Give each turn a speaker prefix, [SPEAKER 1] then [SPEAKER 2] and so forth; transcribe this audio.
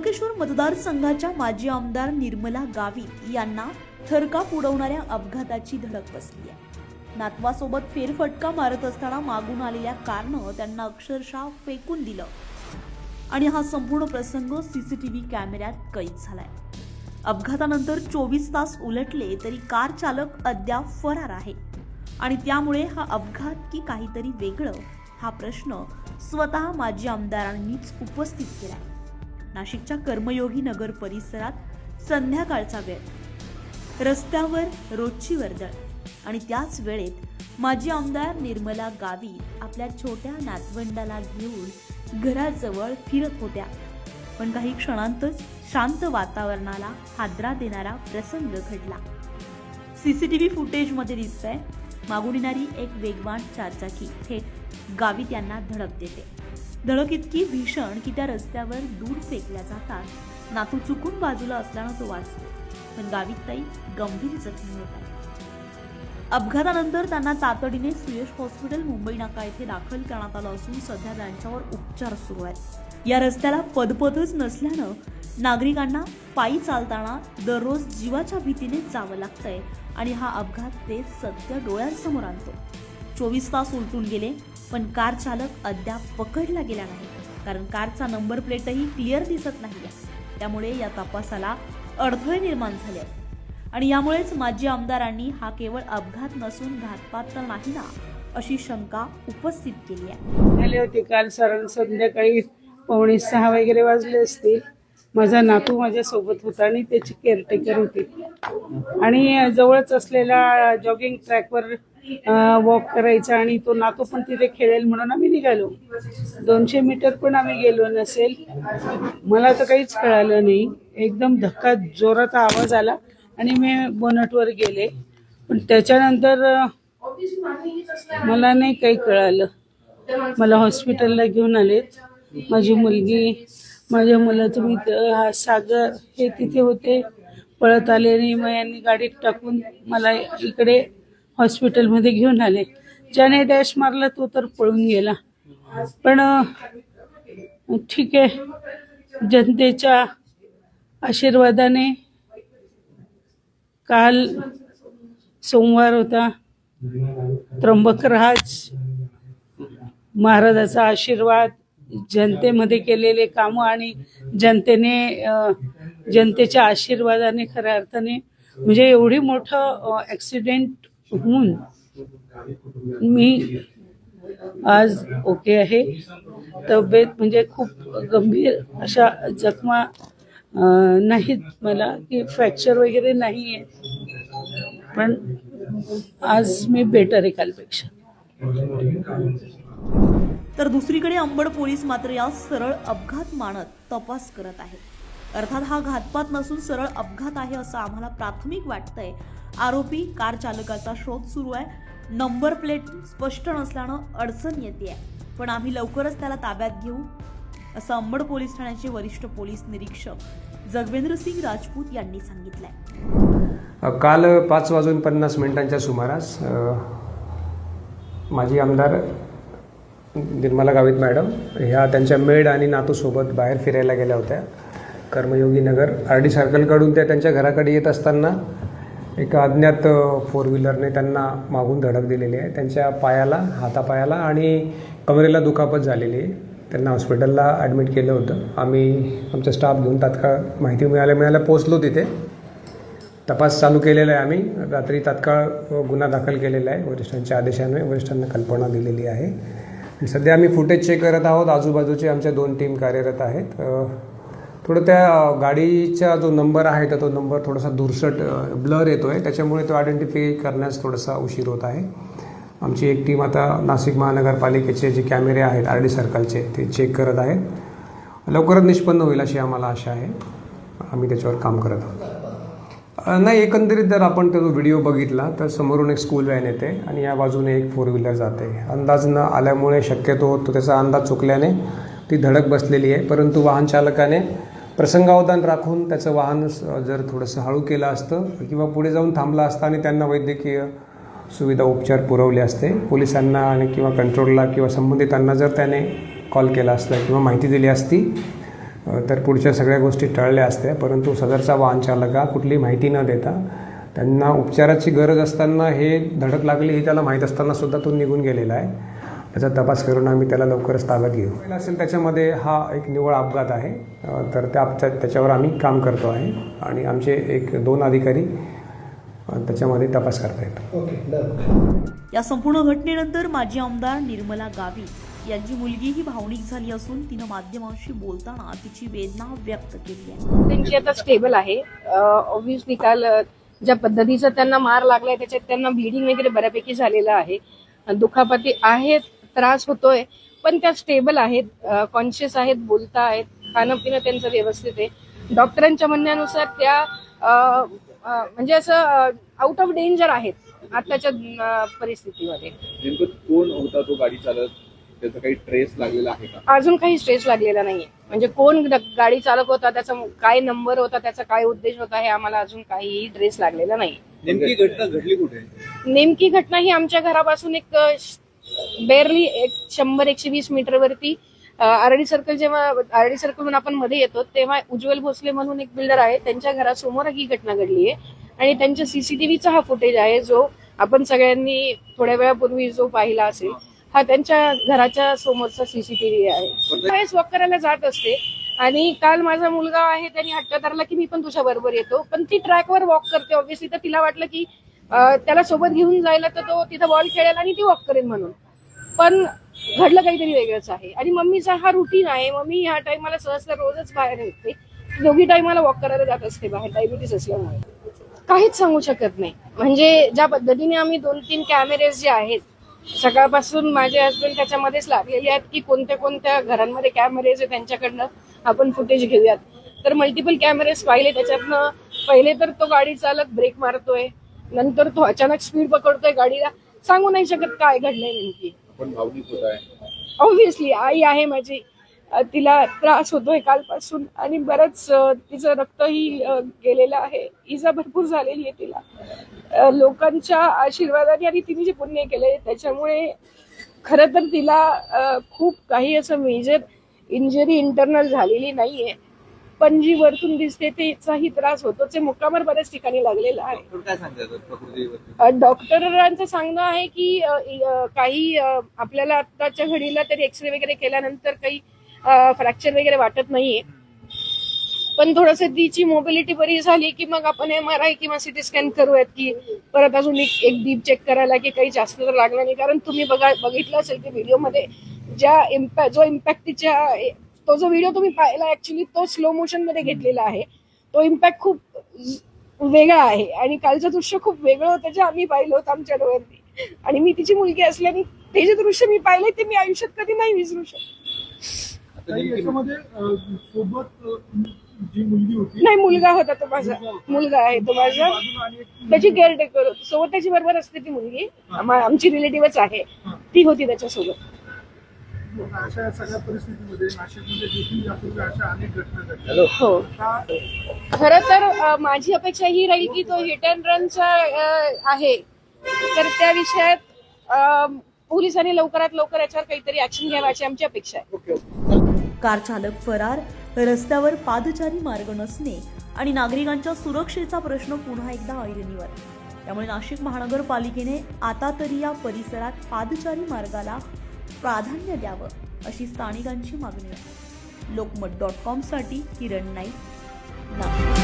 [SPEAKER 1] त्र्यंबकेश्वर मतदारसंघाच्या माजी आमदार निर्मला गावित यांना थरकाप उडवणाऱ्या अपघाताची धडक बसली आहे. नातवासोबत फेरफटका मारत असताना मागून आलेल्या कारनं त्यांना अक्षरशः फेकून दिलं. आणि हा संपूर्ण प्रसंग सीसीटीव्ही कॅमेऱ्यात कैद झालाय. अपघातानंतर चोवीस तास उलटले तरी कार चालक अद्याप फरार आहे. आणि त्यामुळे हा अपघात की काहीतरी वेगळं हा प्रश्न स्वतः माजी आमदारांनीच उपस्थित केलाय. नाशिकच्या कर्मयोगी नगर परिसरात संध्याकाळचा वेळ. रस्त्यावर रोजची वर्दळ. आणि त्याच वेळेत माजी आमदार निर्मला गावी आपल्या छोट्या नातवंडाला घेऊन घराजवळ फिरत होत्या. पण काही क्षणांतच शांत वातावरणाला हादरा देणारा प्रसंग घडला. सीसीटीव्ही फुटेजमध्ये दिसतंय मागून येणारी एक वेगवान चारचाकी थेट गावित यांना धडक देते. धडक इतकी भीषण की त्या रस्त्यावर दूर फेकल्या जातात नातू चुकून बाजूला असल्यानं तो वाचतो. पण गावितताई गंभीर जखमी होत आहे अपघातानंतर त्यांना तातडीने सुयश हॉस्पिटल मुंबई नाका येथे दाखल करण्यात आलं असून सध्या त्यांच्यावर उपचार सुरू आहेत. या रस्त्याला पदपथच नसल्यानं नागरिकांना पायी चालताना दररोज जीवाच्या भीतीने जावं लागतंय आणि हा अपघात ते सत्य डोळ्यांसमोर आणतो. चोवीस तास उलटून गेले पण कार चालक अद्याप पकडला गेला नाही कारण कारचा नंबर प्लेटही क्लिअर दिसत नाही त्यामुळे या तपासाला अडथळे निर्माण झाले. आहेत आणि यामुळेच माजी आमदारांनी हा केवळ अपघात नसून घातपात तर नाही ना अशी शंका उपस्थित केली आहे.
[SPEAKER 2] आले होते काल सर संध्याकाळी पावणे सहा वगैरे वाजले असतील. माझा नातू माझ्यासोबत होता आणि त्याची केअरटेकर होती. आणि जवळच असलेल्या जॉगिंग ट्रॅकवर वॉक करायचा आणि तो नातू पण तिथे खेळेल म्हणून आम्ही निघालो. दोनशे मीटर पण आम्ही गेलो नसेल. मला तर काहीच कळालं नाही. एकदम धक्का जोराचा आवाज आला आणि मी बोनटवर गेले. पण त्याच्यानंतर मला नाही काही कळालं. मला हॉस्पिटलला घेऊन आलेत. माझी मुलगी माझ्या मुलाचं मी हा सागर हे तिथे होते. पळत आले आणि मग यांनी गाडीत टाकून मला इकडे हॉस्पिटलमध्ये घेऊन आले. ज्याने डॅश मारला तो तर पळून गेला. पण ठीक आहे. जनतेच्या आशीर्वादाने काल सोमवार होता. त्र्यंबकराज महाराजाचा आशीर्वाद जनतेमध्ये केलेले कामं आणि जनतेने जनतेच्या आशीर्वादाने खऱ्या अर्थाने म्हणजे एवढी मोठं ॲक्सिडेंट होऊन मी आज ओके आहे. तब्येत म्हणजे खूप गंभीर अशा जखमा नाहीत मला की फ्रॅक्चर वगैरे नाही आहे पण आज मी बेटर आहे कालपेक्षा.
[SPEAKER 1] तर दुसरीकडे अंबड पोलीस मात्र या सरळ अपघात मानत तपास करत आहेत अर्थात हा घातपात नसून सरळ अपघात आहे असं आम्हाला प्राथमिक वाटतंय. आरोपी कार चालकाचा शोध सुरू आहे. नंबर प्लेट स्पष्ट नसल्यानं अडचण येते पण आम्ही लवकरच त्याला ताब्यात घेऊ असं अंबड पोलीस ठाण्याचे वरिष्ठ पोलीस निरीक्षक जगवेंद्र सिंग राजपूत यांनी सांगितलंय.
[SPEAKER 3] काल पाच वाजून पन्नास मिनिटांच्या सुमारास माजी आमदार निर्मला गावित मॅडम ह्या त्यांच्या मेड आणि नातूसोबत बाहेर फिरायला गेल्या होत्या. कर्मयोगी नगर आर डी सर्कलकडून त्या त्यांच्या घराकडे येत असताना एका अज्ञात फोर व्हीलरने त्यांना मागून धडक दिलेली आहे. त्यांच्या पायाला हातापायाला आणि कमरेला दुखापत झालेली आहे. त्यांना हॉस्पिटलला ॲडमिट केलं होतं. आम्ही आमचा स्टाफ घेऊन तात्काळ माहिती मिळाल्या मिळाल्या पोचलो तिथे. तपास चालू केलेला आहे आम्ही. रात्री तात्काळ गुन्हा दाखल केलेला आहे. वरिष्ठांच्या आदेशाने वरिष्ठांना कल्पना दिलेली आहे. सध्या आम्ही फुटेज चेक करत आहोत. आजूबाजूचे आमच्या दोन टीम कार्यरत आहेत. थोडं त्या गाडीचा जो नंबर आहे तर तो नंबर थोडासा दुरसट ब्लर येतो आहे त्याच्यामुळे तो आयडेंटिफाय करण्यास थोडासा उशीर होत आहे. आमची एक टीम आता नाशिक महानगरपालिकेचे जे कॅमेरे आहेत आर डी सर्कलचे ते चेक करत आहेत. लवकरच निष्पन्न होईल अशी आम्हाला आशा आहे. आम्ही त्याच्यावर काम करत आहोत. नाही एकंदरीत जर आपण तो व्हिडिओ बघितला तर समोरून एक स्कूल व्हॅन येते आणि या बाजूने एक फोर व्हीलर जाते. अंदाज न आल्यामुळे शक्यतो तो त्याचा अंदाज चुकल्याने ती धडक बसलेली आहे. परंतु वाहन चालकाने प्रसंगावधान राखून त्याचं वाहन जर थोडंसं हळू केलं असतं किंवा पुढे जाऊन थांबलं असतं आणि त्यांना वैद्यकीय सुविधा उपचार पुरवले असते पोलिसांना आणि किंवा कंट्रोलला किंवा संबंधितांना जर त्याने कॉल केला असता किंवा माहिती दिली असती तर पुढच्या सगळ्या गोष्टी टळल्या असत्या परंतु सदरचा वाहन चालका कुठली माहिती न देता त्यांना उपचाराची गरज असताना हे धडक लागली हे त्याला माहीत असताना सुद्धा तो निघून गेलेला आहे. त्याचा तपास करून आम्ही त्याला लवकरच ताब्यात घेऊ. असेल त्याच्यामध्ये हा एक निव्वळ अपघात आहे. तर त्या त्या- त्याच्यावर आम्ही काम करतो आहे आणि आमचे एक दोन अधिकारी त्याच्यामध्ये तपास करतायत.
[SPEAKER 1] या संपूर्ण घटनेनंतर माजी आमदार निर्मला गावित यांची मुलगी ही भावनिक झाली असून तिनं माध्यमांशी बोलताना तिची वेदना व्यक्त केली आहे.
[SPEAKER 4] त्यांची आता स्टेबल आहे. ऑब्व्हियसली काल ज्या पद्धतीचा त्यांना मार लागलाय त्याच्यात त्यांना ब्लिडिंग वगैरे बऱ्यापैकी झालेलं आहे. दुखापती आहेत त्रास होतोय पण त्या स्टेबल आहेत कॉन्शियस आहेत बोलता आहेत खाणं पिणं त्यांचं व्यवस्थित आहे. डॉक्टरांच्या म्हणण्यानुसार त्या म्हणजे असं आउट ऑफ डेंजर आहेत आताच्या परिस्थितीमध्ये.
[SPEAKER 5] नेमकं कोण होता तो गाडी चालक? त्याचा काही ट्रेस लागलेला आहे का?
[SPEAKER 4] अजून काही स्ट्रेस लागलेला नाहीये. म्हणजे कोण गाडी चालक होता त्याचा काय नंबर होता त्याचा काय उद्देश होता हे आम्हाला अजून काहीही ट्रेस लागलेला नाही
[SPEAKER 5] नेमकी घटना घडली कुठे?
[SPEAKER 4] नेमकी घटना ही आमच्या घरापासून एक बेरली एक शंभर एकशे वीस मीटरवरती आरडी सर्कल जेव्हा आरडी सर्कलहून आपण मध्ये येतो तेव्हा उज्ज्वल भोसले म्हणून एक बिल्डर आहे त्यांच्या घरासमोर ही घटना घडली आहे. आणि त्यांच्या सीसीटीव्हीचा हा फुटेज आहे जो आपण सगळ्यांनी थोड्या वेळापूर्वी जो पाहिला असेल हा त्यांच्या घराच्या समोरचा सीसीटीव्ही आहे. त्यावेळेस वॉक करायला जात असते. आणि काल माझा मुलगा आहे त्यांनी हट्ट धरला की मी पण तुझ्या बरोबर येतो. पण ती ट्रॅकवर वॉक करते ऑब्व्हियसली तर तिला वाटलं की त्याला सोबत घेऊन जायला तर तो तिथं बॉल खेळेल आणि ती वॉक करेल म्हणून. पण घडलं काहीतरी वेगळंच आहे. आणि मम्मीचा हा रुटीन आहे. मम्मी ह्या टाइमाला सहसा रोजच बाहेर येते. दोघी टाइमाला वॉक करायला जात असते बाहेर डायबिटीस असल्यामुळे. काहीच सांगू शकत नाही. म्हणजे ज्या पद्धतीने आम्ही दोन तीन कॅमेरेज जे आहेत सकाळपासून माझे हस्बंड त्याच्यामध्येच लागलेले आहेत की कोणत्या कोणत्या घरांमध्ये कॅमेरेज आहे त्यांच्याकडनं आपण फुटेज घेऊयात. तर मल्टिपल कॅमेरेज पाहिले त्याच्यातनं. पहिले तर तो गाडी चालक ब्रेक मारतोय. नंतर तो अचानक स्पीड पकडतोय गाडीला. सांगू नाही शकत काय घडलंय नेमकी. ऑब्व्हियसली आई आहे माझी. तिला त्रास होतोय कालपासून आणि बरंच तिचं रक्तही गेलेलं आहे. इजा भरपूर झालेली आहे तिला. लोकांच्या आशीर्वादाने आणि तिने जे पुण्य केलंय त्याच्यामुळे खरं तर तिला खूप काही असं मेजर इंजरी इंटरनल झालेली नाहीये. पण जी वरतून दिसते तिचाही त्रास होतोच आहे मुक्कामार बऱ्याच ठिकाणी लागलेला आहे. डॉक्टरांचं सांगणं आहे की काही आपल्याला आत्ताच्या घडीला तरी एक्सरे वगैरे केल्यानंतर काही फ्रॅक्चर वगैरे वाटत नाहीये. पण थोडस तिची मोबिलिटी बरी झाली की मग आपण एम आर आय किंवा सिटी स्कॅन करूयात की परत अजून एक एक डीप चेक करायला की काही जास्त तर लागलं नाही. कारण तुम्ही बघा बघितलं असेल की व्हिडिओमध्ये ज्या इम्पॅक्ट जो इम्पॅक्ट तिच्या तो जो व्हिडिओ तुम्ही पाहिला ऍक्च्युली तो स्लो मोशनमध्ये घेतलेला आहे. तो इम्पॅक्ट खूप वेगळा आहे. आणि कालचं दृश्य खूप वेगळं होतं जे आम्ही पाहिलं होतं आमच्या डोळ्यांनी. आणि मी तिची मुलगी असल्याने ते जे दृश्य मी पाहिलंय ते मी आयुष्यात कधी नाही विसरू शकत.
[SPEAKER 6] याच्यामध्ये सोबत जी मुलगी होती
[SPEAKER 4] नाही मुलगा होता तो माझा. मुलगा आहे तो माझा. त्याची केअरटेकर होती. सोबत त्याची बरोबर असते ती मुलगी. आम्हा- आमची रिलेटिव्हच आहे. ती होती त्याच्यासोबत.
[SPEAKER 6] अशा सगळ्या परिस्थितीमध्ये नाशिकमध्ये देखील यापूर्वी अशा अनेक घटना घडल्या.
[SPEAKER 4] हो.
[SPEAKER 6] आता
[SPEAKER 4] खर तर अ, माझी अपेक्षा ही राहील की तो हिट अँड रनचा आहे. तर त्या विषयात अ, पोलिसांनी लवकरात लवकर याच्यावर काहीतरी ऍक्शन घ्यावी आमची अपेक्षा आहे.
[SPEAKER 1] कार चालक फरार रस्त्यावर पादचारी मार्ग नसणे आणि नागरिकांच्या सुरक्षेचा प्रश्न पुन्हा एकदा ऐरणीवर. त्यामुळे नाशिक महानगरपालिकेने आता तरी या परिसरात पादचारी मार्गाला प्राधान्य द्यावं अशी स्थानिकांची मागणी आहे. लोकमत डॉट कॉमसाठी किरण नाईक नागपूर.